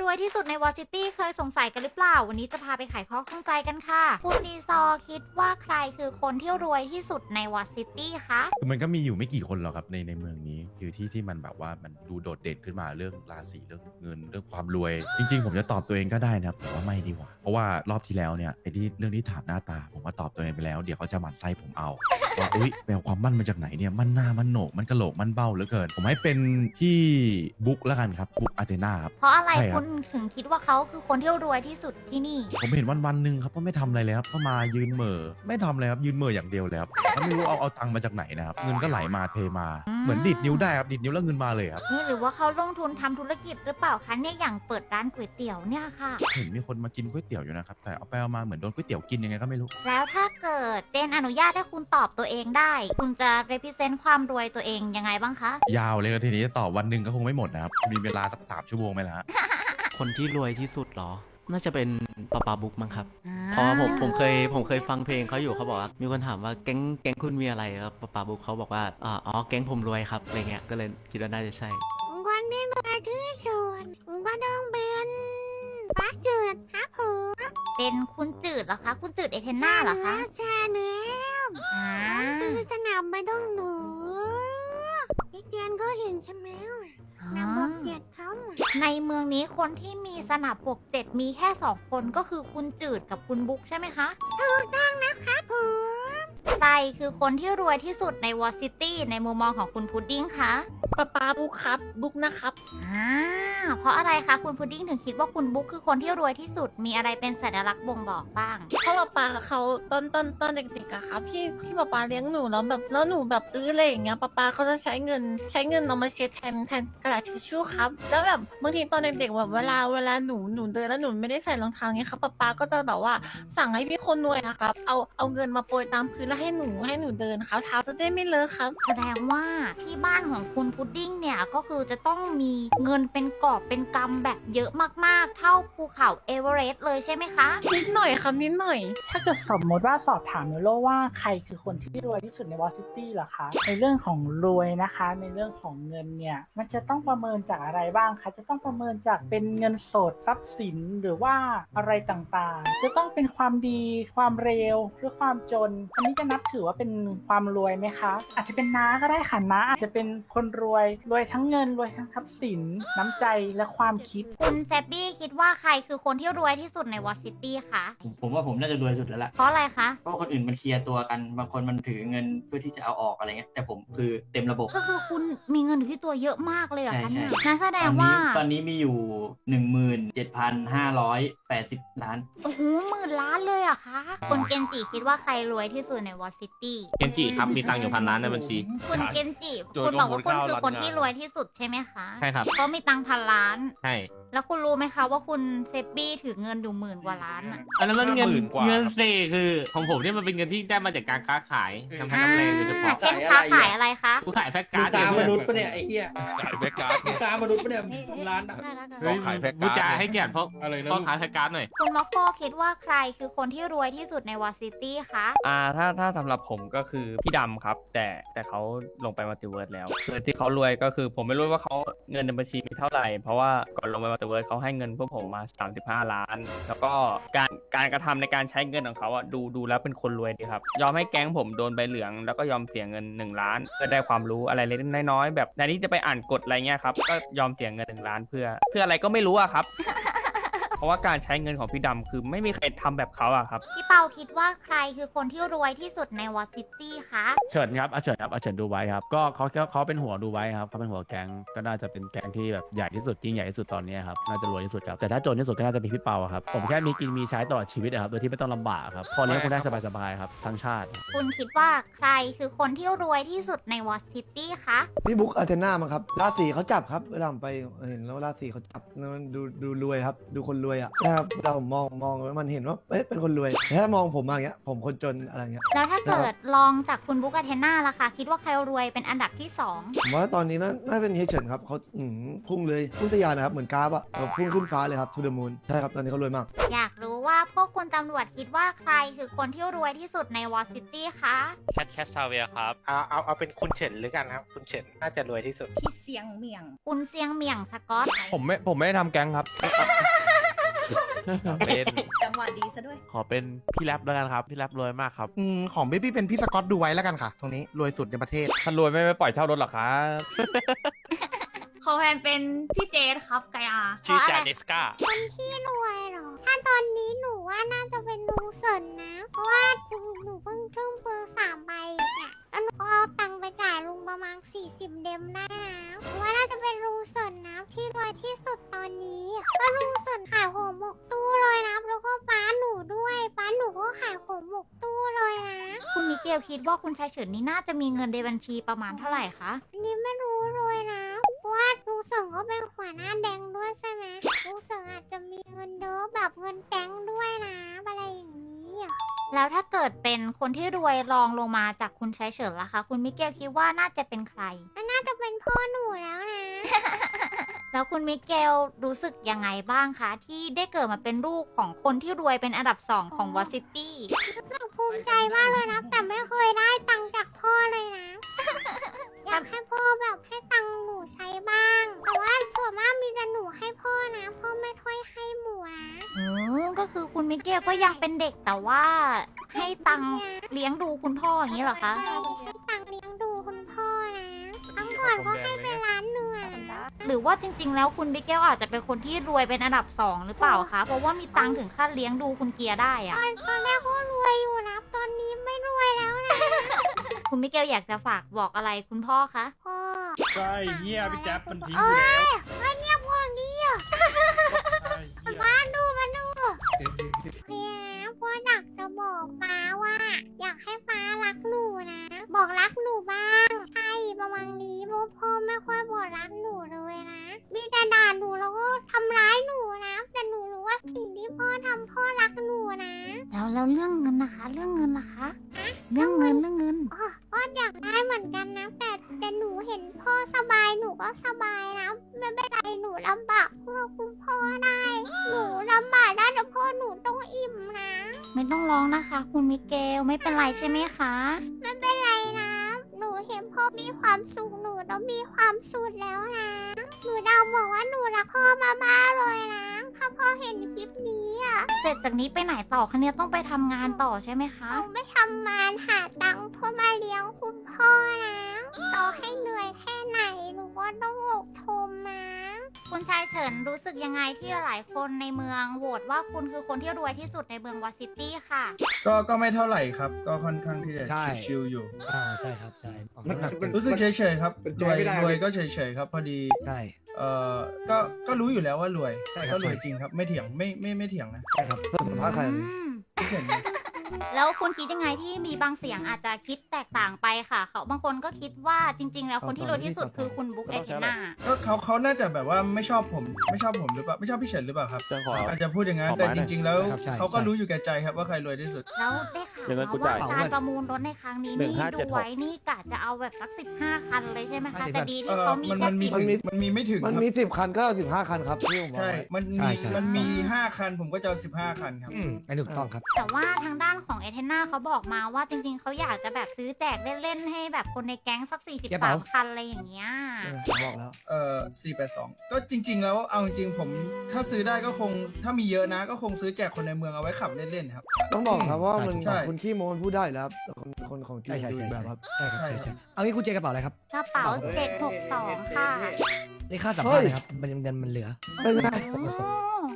รวยที่สุดในวอซิตี้เคยสงสัยกันหรือเปล่า วันนี้จะพาไปไขข้อข้องใจกันค่ะ คุณดีซอคิดว่าใครคือคนที่รวยที่สุดในวอซิตี้คะคือมันก็มีอยู่ไม่กี่คนหรอกครับในในเมืองนี้คือที่ที่มันแบบว่ามันดูโดดเด่นขึ้นมาเรื่องราศีเรื่องเงินเรื่องความรวย จริง ๆ ผมจะตอบตัวเองก็ได้นะครับแต่ว่าไม่ดีกว่าเพราะว่ารอบที่แล้วเนี่ยไอ้ที่เรื่องที่ถามหน้าตา ผมก็ตอบตัวเองไปแล้วเดี๋ยวเขาจะหมั่นไส้ผมเอาว่าอุ้ยแปลความมั่นมาจากไหนเนี่ยมันหน้ามันโหนกมันกระโหลกมันเบ้าเหลือเกิน ผมให้เป็นที่บุ๊กแล้วกันครับบุ๊กอาเทนาครับเพราะอะไรใช่ครับคุณถึงคิดว่าเขาคือคนที่รวยที่สุดที่นี่ ผมเห็นวันวันๆหนึ่งครับก็ไม่ทำอะไรเลยครับก็มายืนเหม่อไม่ทำอะไรครับยืนเหม่ออย่างเดียวเลยครับก็ไม่รู้เอาเอาตังค์มาจากไหนนะครับเงินก็ไหลมาเทมาอืมเหมือนดีดนิ้วได้ครับดีดนิ้วแล้วเงินมาเลยครับนี่หรือว่าเขาลงทุนทำธุรกิจหรือเปล่าคะเนี่ยอย่างเปิดร้านก๋วยเตี๋ยวเนี่ยค่ะ เห็นมีคนมากินก๋วยเตี๋ยวอยู่นะครับแต่เอาไปเอามาเหมือนโดนก๋วยเตี๋ยวกินยังไงก็ไม่รู้ แล้วถ้าเกิดเจนอนุญาตให้คุณตอบตัวเองได้ คุณจะ represent ความรวยตัวเองยังไงบ้างคะ ยาวเลยก็ทีนี้ตอบวันหนึ่งก็คงไม่หมดนะครับมีเวลาสักสามชั่วโมงไหมล่ะฮะ คนที่รวยที่สุดเหรอ น่าจะเป็นปาปาบุ๊กมั้งครับอ่าเพราะว่าผมผมเคยผมเคยฟังเพลงเขาอยู่เขาบอกว่ามีคนถามว่าแก๊งแก๊งคุณมีอะไรครับปาปาบุ๊กเขาบอกว่าอ่าอ๋อแก๊งผมรวยครับอะไรเงี้ยก็เลยคิดว่าน่าจะใช่ คนที่รวยที่สุดก็ต้องเป็นป้าจืดครับผมเป็นคุณจืดเหรอคะ คุณจืดเอเทนนาเหรอคะใช่แล้วอ่าคือสนามไปต้องหนูพี่เจนก็เห็นใช่ไหม ในเมืองนี้คนที่มีสนับบวกเจ็ดมีแค่สองคนก็คือคุณจืดกับคุณบุ๊กใช่ไหมคะ ถูกต้องนะครับผมใครคือคนที่รวยที่สุดในวอซิตี้ในมุมมองของคุณพุดดิ้งคะป้าป้าบุ๊กครับ บุ๊กนะครับ อ่า เพราะอะไรคะคุณพุดดิ้งถึงคิดว่าคุณบุ๊กคือคนที่รวยที่สุด มีอะไรเป็นสัญลักษณ์บ่งบอกบ้าง เพราะป้าป้าเขาตอนตอนตอนเด็กๆอะครับที่ที่ป้าป้าเลี้ยงหนูแล้วแบบแล้วหนูแบบอื้ออะไรอย่างเงี้ยป้าป้าเขาจะใช้เงินใช้เงินเอามาเช็ดแทนแทนกระดาษทิชชู่ครับ แล้วแบบบางทีตอนเด็กๆแบบเวลาเวลาหนูหนูเดินแล้วหนูไม่ได้ใส่รองเท้าเงี้ยครับป้าป้าก็จะแบบว่าสั่งให้พี่คนรวยนะครับเอาเอาเงินมาโปรยตามพื้นแล้วให้หนูให้หนูเดินครับเท้าจะได้ไม่เลอะครับ แสดงว่าที่บ้านของคุณพุดดิ้งเนี่ยก็คือจะต้องมีเงินเป็นกอบเป็นกำแบบเยอะมากๆ เท่าภูเขาเอเวอเรสต์เลยใช่ไหมคะ นิดหน่อยครับนิดหน่อย ถ้าเกิดสมมติว่าสอบถามเนโลว่าใครคือคนที่รวยที่สุดในวอซิตี้เหรอคะ ในเรื่องของรวยนะคะ ในเรื่องของเงินเนี่ยมันจะต้องประเมินจากอะไรบ้างคะจะต้องประเมินจากเป็นเงินสดทรัพย์สินหรือว่าอะไรต่างๆ จะต้องเป็นความดีความเร็วหรือความจนอันนี้จะนับถือว่าเป็นความรวยไหมคะ อาจจะเป็นน้าก็ได้ค่ะน้าอาจจะเป็นคนรวยรวยทั้งเงินรวยทั้งทรัพย์สินน้ำใจและความคิด คุณแซบบี้คิดว่าใครคือคนที่รวยที่สุดในวอซิตี้คะ ผมผมว่าผมน่าจะรวยสุดแล้วล่ะ เพราะอะไรคะ เพราะว่าคนอื่นมันเคลียร์ตัวกัน บางคนมันถือเงินเพื่อที่จะเอาออกอะไรเงี้ย แต่ผมคือเต็มระบบ ก็คือคุณมีเงินอยู่ที่ตัวเยอะมากเลยเหรอคะใช่เนี่ยใช่ นั่นแสดตงอนว่านี้ตอนนี้มีอยู่หนึ่งหมื่นเจ็ดพันห้าร้อยแปดสิบล้าน โอ้โหหมื่นล้านเลยเหรอะคะคุณเกนจิคิดว่าใครรวยที่สุดในวอซิตี้เกนจิครับ มีตังค์อยู่พันล้านในบัญชี คุณเกนจิ โจรคุณบอกว่าคุณลงทุนคือเก้าคนล้านที่รวยที่สุดใช่ไหมคะ ใช่ครับ เพราะมีตังค์พันล้าน ใช่แล้วคุณรู้ไหมคะว่าคุณเซฟบี้ถือเงินอยู่หมื่นกว่าล้านอะอันนั้นมันเงินห้าหมื่นกว่า เงินเซคือของผมเนี่ยมันเป็นเงินที่ได้มาจากการค้าขายทำให้น้ำแรงโดยเฉพาะเช่นค้าขายอะไรคะกูขายแพ็กมึการ์งดค้ามเนี่ยนุษย์ปะเนี่ยไอ้เหี้ยขายแบ็กการ์ดมึงค้ามนุษย์ปะเนี่ยร้านอะ เฮ้ยขายแพ็กการ์ดบูจาให้เกียรติเพราะอะไรนะพ่อขายแพ็กการ์ดหน่อย คุณล็อกโก้คิดว่าใครคือคนที่รวยที่สุดในวอซิตี้คะอ่าถ้าถ้าสำหรับผมก็คือพี่ดำครับ แต่แต่เขาลงไปมัลติเวิร์สแล้วคือที่เขารวยก็คือผมไม่รู้ว่าเขาเงินในบัญชีมีเท่าไหร่ เพราะว่าก่อนลงไปมัลติตเวิร์สเขาให้เงินพวกผมมา 35 ล้าน แล้วก็การการกระทำในการใช้เงินของเขาอะดูดูแล้วเป็นคนรวยดีครับ ยอมให้แก๊งผมโดนใบเหลือง แล้วก็ยอมเสียเงิน 1 ล้าน เพื่อได้ความรู้อะไรเล็กน้อยๆแบบในนี้จะไปอ่านกฎอะไรเงี้ยครับก็ยอมเสียเงิน1ล้านเพื่อ เพื่ออะไรก็ไม่รู้อะครับ เพราะว่าการใช้เงินของพี่ดำคือไม่มีใครทำแบบเขาอะครับ พี่เปาคิดว่าใครคือคนที่รวยที่สุดในวอซิตี้คะ เฉินครับอาเฉินครับอาเฉินดูไว้ครับ ก็เขาเขาเขาเป็นหัวดูไว้ครับเขาเป็นหัวแก๊งก็น่าจะเป็นแก๊งที่แบบใหญ่ที่สุดยิ่งใหญ่ที่สุดตอนนี้ครับน่าจะรวยที่สุดครับแต่ถ้าจนที่สุดก็น่าจะเป็นพี่เปาอะครับผมแค่มีกินมีใช้ตลอดชีวิตอะครับโดยที่ไม่ต้องลำบากครับพอเลี้ยงคุณได้สบายๆครับทั้งชาติ คุณคิดว่าใครคือคนที่รวยที่สุดในวอซิตี้คะ พี่บุ๊กอาเทนามั้งครับราศีเขาจับครับเวลาผมไปเห็นแล้วราศีเขาจับแล้วมันดูดูรวยครับ ดูคนรรวยอะนะครับเรามองมองแล้วมันเห็นว่าเอ๊ะเป็นคนรวยแต่ถ้ามองผมมาอย่างเงี้ยผมคนจนอะไรเงี้ย แล้วถ้าเกิดลองจากคุณบุ๊กกับเทนน่าล่ะคะคิดว่าใครรวยเป็นอันดับที่สองผมว่าตอนนี้น่าน่าเป็นเฮยเฉินครับเขาอืมพุ่งเลยพุ่งทะยานนะครับเหมือนกราฟอะแบบพุ่งขึ้นฟ้าเลยครับทูเดอะมูนใช่ครับตอนนี้เขารวยมาก อยากรู้ว่าพวกคุณตำรวจคิดว่าใครคือคนที่รวยที่สุดในวอซิตี้คะแคทแคทซาเวียครับ เอาเอาเอาเป็นคุณเฉินหรือกันครับ คุณเฉินน่าจะรวยที่สุด พี่เสียงเมียง คุณเซียงเหมี่ยงสกอตผมไม่ผมไม่ได้ทำแก๊งครับ เป็นจังหวะดีซะด้วย ขอเป็นพี่แรปแล้วกันครับ พี่แรปรวยมากครับอืมของเบบี้เป็นพี่สกอตดูไว้แล้วกันค่ะ ตรงนี้รวยสุดในประเทศ ท่านรวยไม่ไปปล่อยเช่ารถหรอครับขอแทนเป็นพี่เจสครับไกอาชื่อจาเนสกาคนที่รวยเหรอ ถ้าตอนนี้หนูว่าน่าจะเป็นลุงเสินนะ เพราะว่าหนูหนูเพิ่งทุ่มเปิงสามใบเนี่ยแล้วหนูก็เอาตังค์ไปจ่ายลุงประมาณ40 เดมได้นะหนูว่าน่าจะเป็นลุงเสินนะที่รวยที่สุดตอน คุณมิเกลคิดว่าคุณชายเฉินนี่น่าจะมีเงินในบัญชีประมาณเท่าไหร่คะ อันนี้ไม่รู้เลยนะเพราะว่าลุงเสิงก็เป็นหัวหน้าแดงด้วยใช่ไหมลุงเสิงอาจจะมีเงินเยอะแบบเงินแก๊งด้วยนะอะไรอย่างนี้อะแล้วถ้าเกิดเป็นคนที่รวยรองลงมาจากคุณชายเฉินล่ะคะ คุณมิเกลคิดว่าน่าจะเป็นใครแล้วน่าจะเป็นพ่อหนูแล้วนะ แล้วคุณมิเกลรู้สึกยังไงบ้างคะ ที่ได้เกิดมาเป็นลูกของคนที่รวยเป็นอันดับสองของวอซิตี้ รู้สึก ภูมิใจมากเลยนะ แต่ไม่เคยได้ตังค์จากพ่อเลยนะ อยากให้พ่อแบบให้ตังค์หนูใช้บ้าง แต่ว่าส่วนมากมีแต่หนูให้พ่อนะ พ่อไม่ค่อยให้หมูนะ อืมก็คือคุณมิเกลก็ยังเป็นเด็กแต่ว่า ให้ตังค์เลี้ยงดูคุณพ่ออย่างนี้เหรอคะ ใช่ให้ตังค์เลี้ยงดูคุณพ่อนะครั้งก่อนก็ให้ไปร้านหนึ่งอะนะหรือว่าจริง ๆ แล้วคุณมิเกลอาจจะเป็นคนที่รวยเป็นอันดับสองหรือเปล่าคะ เพราะว่ามีตังค์ถึงขั้นเลี้ยงดูคุณเกียร์ได้อะตอนตอนแรกก็รวยอยู่นะ ตอนนี้ไม่รวยแล้วนะ คุณมิเกลอยากจะฝากบอกอะไรคุณพ่อคะ พ่อก็ไอ้เหี้ยพี่แจ๊บมันทิ้งเอ้กูแล้วยเอ้ยเนี่ยพวกนี้อะมาดูมาดูโอเคนะพ่ออยากจะบอกป้าว่า อยากให้ป้ารักหนูนะ บอกรักหนูบ้าง ใช่ประมาณนี้เพราะพ่อไม่ค่อยบอกรักหนูเลยนะ มีแต่ด่าหนูแล้วก็ทำร้ายหนูนะ แต่หนูรู้ว่าสิ่งที่พ่อทำพ่อรักหนูนะ แล้วแล้วเรื่องเงินนะคะ เรื่องเงินนะคะ เรื่องเงินเรื่องเงินอ๋อพ่ออยากได้เหมือนกันนะ แต่แต่หนูเห็นพ่อสบายหนูก็สบายนะ ไม่เป็นไรหนูลำบากเพื่อคุณพ่อได้ หนูลำบากได้แต่พ่อหนูต้องอิ่มนะ ไม่ต้องร้องนะคะ คุณมิเกลไม่เป็นไรใช่ไหมคะ ไม่เป็นไรนะ หนูเห็นพ่อมีความสุขหนูต้องมีความสุขแล้วนะ หนูดาวบอกว่าหนูรักพ่อมาบ้ากๆเลยนะถ้า พ่อเห็นคลิปนี้อะเสร็จจากนี้ไปไหนต่อคะเนี่ยต้องไปทำงานต่อใช่ไหมคะ หนูไม่ทำงานหาตังค์เพื่อมาเลี้ยงคุณพ่อนะต่อให้เหนื่อยแค่ไหนหนูก็ต้องอดทนนะคุณชายเฉินรู้สึกยังไงที่หลายๆคนในเมืองโหวตว่าคุณคือคนที่รวยที่สุดในเมืองวอซิตี้ค่ะ ก็ก็ไม่เท่าไหร่ครับ ก็ค่อนข้างที่จะใช่ ชิวๆอยู่ อ่าใช่ครับใช่รู้สึกเฉยๆครับเป็นรใจวยไม่ได้ รวยก็เฉยๆครับ พอดีใช่ เอ่อก็ก็รู้อยู่แล้วว่ารวยใช่ครับ ก็รวยจริงครับ ไม่เถียงไม่ไม่ไม่เถียงนะใช่ครับสัมภาษณ์ใครอืมเฉย แล้วคุณคิดยังไงที่มีบางเสียงอาจจะคิดแตกต่างไปค่ะ เขาบางคนก็คิดว่าจริง ๆ แล้วคนที่รวยที่สุดคือคุณบุ๊กเอเทนาก็เขาเขาน่าจะแบบว่าไม่ชอบผมไม่ชอบผมหรือเปล่าไม่ชอบพี่เฉินหรือเปล่าครับเรื่องขออาจจะพูดอย่างนั้นขอแต่ไม้หจน่อยริง ๆ แล้วครับใช่เขาก็ใช่รู้อยู่แก่ใจครับว่าใครรวยที่สุด แล้วได้ข่าวเดี๋ยวเงินกูมาว่าจ่ายการประมูลรถในครั้งนี้หนึ่นี่งห้าเจ็ดูดหกไว้นี่กะจะเอาแบบสักสิบห้าคันเลยใช่ไหมคะห้าสิบแต่ดีเอที่อเขามีมันแค่มันมีสิบถึงมันมีไม่ถึงมันครับมีสิบคันก็สิบห้าคันครับที่ผมบอกใช่ไว้มันใช่มีใช่มันมีห้าคันผมก็จะเอาสิบห้าคันครับอืมอันนี้ถูกต้องครับ แต่ว่าทางด้านของเอเทนาเขาบอกมาว่าจริง ๆเขาอยากจะแบบซื้อแจกเล่นๆให้แบบคนในแก๊งสักสี่สิบเก็บสามเอาคันอะไรอย่างเงี้ย เออผมบอกแล้วเอ่อสี่แปดสองก็จริง ๆ แล้วเอาจริงๆผมถ้าซื้อได้ก็คงถ้ามีเยอะนะก็คงซื้อแจกคนในเมืองเอาไว้ขับเล่นๆครับ ต้องบอกครับว่ามันใช่ คนขี้โม้มันพูดได้แล้วครับแต่คนคนของจริงดูอีกแบบครับ ใช่ครับใช่ครับเอางี้คุณเจกระเป๋าอะไรครับกระเป๋าเจ็ดหกสองค่ะในค่าสัมภาษณ์นะครับมันเงินมันเหลือเป็นไง โอ้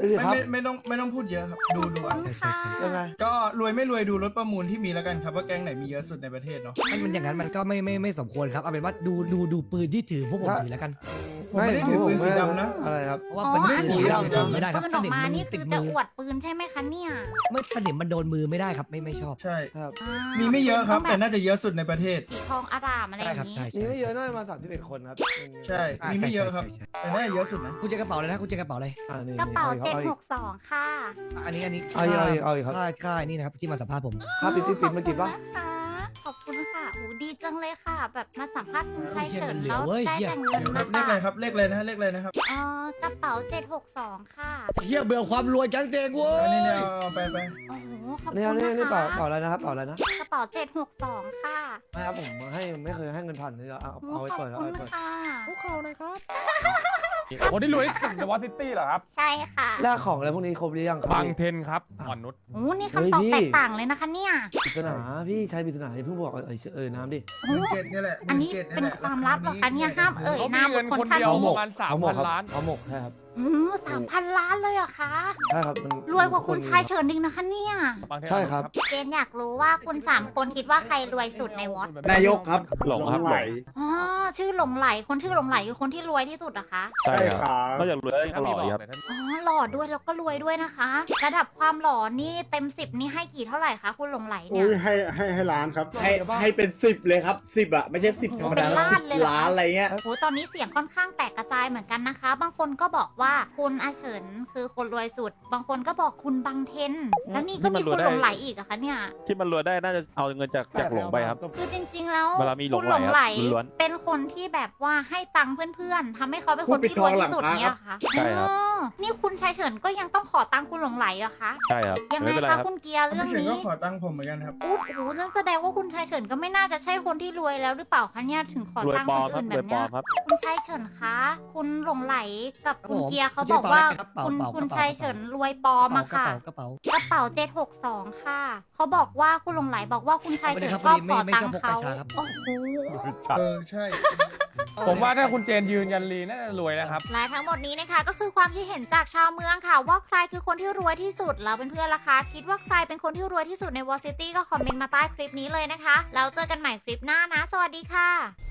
เออไม่ครับไม่ไม่ต้องไม่ต้องพูดเยอะครับ ดูดูเอาขอบคุณค่ะเป็นไงก็รวยไม่รวยดูรถประมูลที่มีแล้วกันครับว่าแก๊งไหนมีเยอะสุดในประเทศเนาะมันอย่างนั้นมันก็ไม่ไม่ไม่สมควรครับเอาเป็นว่าดูดูดูปืนที่ถือพวกผมถือแล้วกันอ ผมไม่ได้ถือปืนสีดำนะ อะไรครับอ๋ออันนี้อันนี้สีดำไม่ได้ครับปืนออกมานี่คือจะอวดปืนใช่ไหมคะเนี่ยไม่สนิมมันโดนมือไม่ได้ครับไม่ไม่ชอบ ใช่ ครับ อ่ามีไม่เยอะครับต้แต่งน่าจะเยอะสุดในประเทศ สีทองอารามอะไรอย่างนี้ ใช่มีไม่เยอะน่าจะมาสามสิบเอ็ดคนครับใช่ มีไม่เยอะครับแต่น่าจะเยอะสุดนะ คุณเจอกระเป๋าเลยนะคุณเจอกระเป๋าเลยอ่านี่กระเป๋านี่ออีก762ค่ะอันนี้อันนี้เอาอีกเอาอีกเอาอีกครับค่าค่านี่นะครับที่มาสัมภาษณ์ผม ค่าปิ๊บปิ๊บปิ๊บเมื่อกี้ปะขอบคุณนะคะข อบคุณค่ะโอ้ดีจังเลยค่ะ แบบมาสัมภาษณ์คุณชัยเฉินเหลือแล้วเว้ยได้เหี้ยแต่เงินคมารับเลขอะไรครับ เลขอะไรนะเลขอะไรนะครับเออกระเป๋า762 ค่ะเฮียเบื่อความรวยจังเจงเว้อันนี้ยเนี่ยเอาไปไปโอ้โหขอบนี่คุเอาณนี่นะนี่เปล่าคะเปล่าอะไรนะครับเปล่าอะไรนะกระเป๋า762 ค่ะไม่ครับผมให้ไม่เคยให้เงินผ่านเลยเอาโอ้เอาไว้ขอบก่อนเอาคุณไว้ก่อนค่ะ พวกเขาเลยครับ คนที่รวยที่สุดในวอซิตี้เหรอครับ ใช่ค่ะ แลกของอะไรพวกนี้ครบหรือยังครับบางเทนครับอ่อนนุชโอ้นี่คำตอบเฮ้ยพี่แตกต่างเลยนะคะเนี่ย ปริศนาพี่ชายปริศนาอย่าเพิ่งบอกเอ่ยเอ่ยน้ำดิโอ้หมื่นเจ็ดนี่แหละอันนี้17,000เป็นแหละความลับเหรอคะเนี่ยห้ามเอ่ย เขามีนามเงินบุคคคลนท่านเดียวนี้ประมาณสามเอาหมพักนครับล้าน เอาหมกใช่ครับอืมสามพันล้านเลยเหรอคะ ใช่ครับมันรวยกว่าคุณชายเฉินดิงนะคะเนี่ยบางเทนใช่ครับเจนอยากรู้ว่าคุณสามคนคิดว่าใครรวยสุดในวอตนายกครับหลงครับหลงอ๋อชื่อหลงไหล คนชื่อหลงไหลคือคนที่รวยที่สุดเหรอะคะ ใช่ครับก็อยากรวยก็หล่อครับอ๋อหล่อด้วยแล้วก็รวยด้วยนะคะ ระดับความหล่อนี่เต็มสิบนี่ให้กี่เท่าไหร่คะคุณหลงไหลเนี่ยให้ให้ให้ล้านครับ ให้ให้เป็นสิบเลยครับสิบอะไม่ใช่สิบธรรมดาเป็นล้านเลยเหรอล้านอะไรเงี้ยโอ้โหตอนนี้เสียงค่อนข้างแตกกระจายเหมือนกันนะคะ บางคนก็บอกว่าคุณอาเฉินคือคนรวยสุด บางคนก็บอกคุณบังเทนแล้วนี่ก็มีคุณหลงไหลอีกอะคะเนี่ย ที่มันรวยได้น่าจะเอาเงินจากจากหลงไปครับ คือจริง ๆ แล้วเวลามีหลงคุณไหลหลงไหลครับล้วนเป็นคนที่แบบว่าให้ตังค์เพื่อนๆทำให้เขาเป็นพูคดนปิดที่รวยทองหลัที่งสุดพระเนี่ยเหรอคะใช่ครับอ๋อ นี่คุณชายเฉินก็ยังต้องขอตังค์คุณหลงไหลเหรอะคะ ใช่ครับยังไงไม่เป็นไรคะครับ คุณเกียร์เรื่องพี่เฉินนี้ก็ขอตังค์ผมเหมือนกันครับโอ้โหนั่นแสดงว่าคุณชายเฉินก็ไม่น่าจะใช่คนที่รวยแล้วหรือเปล่าคะเนี่ยถึงขอรวยตังค์ปลคอมนครับอื่นรแบวยบปลเนี้อย มครับ คุณชายเฉินคะ คุณหลงไหลกับครับคุณผมเกียร์เขาคุณบอกว่าเกียร์เปล่าคุณเปล่าคุณเปล่าชายเฉินรวยปลอมอะค่ะกระเป๋า กระเป๋า 762 ค่ะ เขาบอกว่าคุณหลงไหลบอกว่าคุณชายเฉินไม่ได้ครับชอบพขออดีไม่ตังค์ไม่ชอบพกเขากระชาครับโอ้โห เออใช่ ผมว่าถ้าคุณเจนยืนยันรีน่าจะรวยนะครับและทั้งหมดนี้นะคะก็คือความคิดเห็นจากชาวเมืองค่ะ ว่าใครคือคนที่รวยที่สุดแล้วเพื่อนๆล่ะคะคิดว่าใครเป็นคนที่รวยที่สุดในวอซิตี้ก็คอมเมนต์มาใต้คลิปนี้เลยนะคะแล้วเจอกันใหม่คลิปหน้านะ สวัสดีค่ะ